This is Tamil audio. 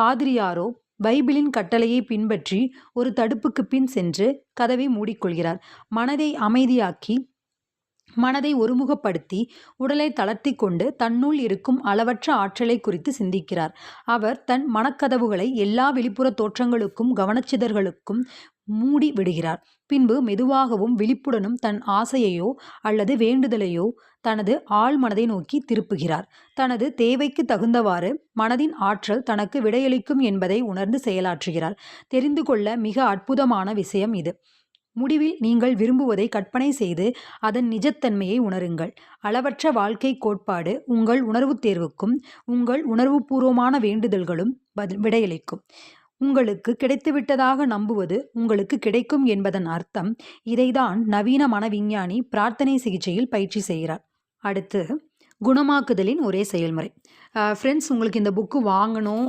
பாதிரியாரோ பைபிளின் கட்டளையை பின்பற்றி ஒரு தடுப்புக்கு பின் சென்று கதவை மூடிக்கொள்கிறார். மனதை அமைதியாக்கி மனதை ஒருமுகப்படுத்தி உடலை தளர்த்தி கொண்டு தன்னுள் இருக்கும் அளவற்ற ஆற்றலை குறித்து சிந்திக்கிறார். அவர் தன் மனக்கதவுகளை எல்லா வெளிப்புற தோற்றங்களுக்கும் கவனச்சிதர்களுக்கும் மூடி விடுகிறார். பின்பு மெதுவாகவும் விழிப்புடனும் தன் ஆசையையோ அல்லது வேண்டுதலையோ தனது ஆள் மனதை நோக்கி திருப்புகிறார். தனது தேவைக்கு தகுந்தவாறு மனதின் ஆற்றல் தனக்கு விடையளிக்கும் என்பதை உணர்ந்து செயலாற்றுகிறார். தெரிந்து கொள்ள மிக அற்புதமான விஷயம் இது. முடிவில் நீங்கள் விரும்புவதை கற்பனை செய்து அதன் நிஜத்தன்மையை உணருங்கள். அளவற்ற வாழ்க்கை கோட்பாடு உங்கள் உணர்வுத் தேர்வுக்கும் உங்கள் உணர்வுபூர்வமான வேண்டுதல்களும் பதில் விடையளிக்கும். உங்களுக்கு கிடைத்துவிட்டதாக நம்புவது உங்களுக்கு கிடைக்கும் என்பதன் அர்த்தம் இதைதான் நவீன மனவிஞ்ஞானி பிரார்த்தனை சிகிச்சையில் பயிற்சி செய்கிறார். அடுத்து குணமாக்குதலின் ஒரே செயல்முறை. ஃப்ரெண்ட்ஸ் உங்களுக்கு இந்த புக்கு வாங்கணும்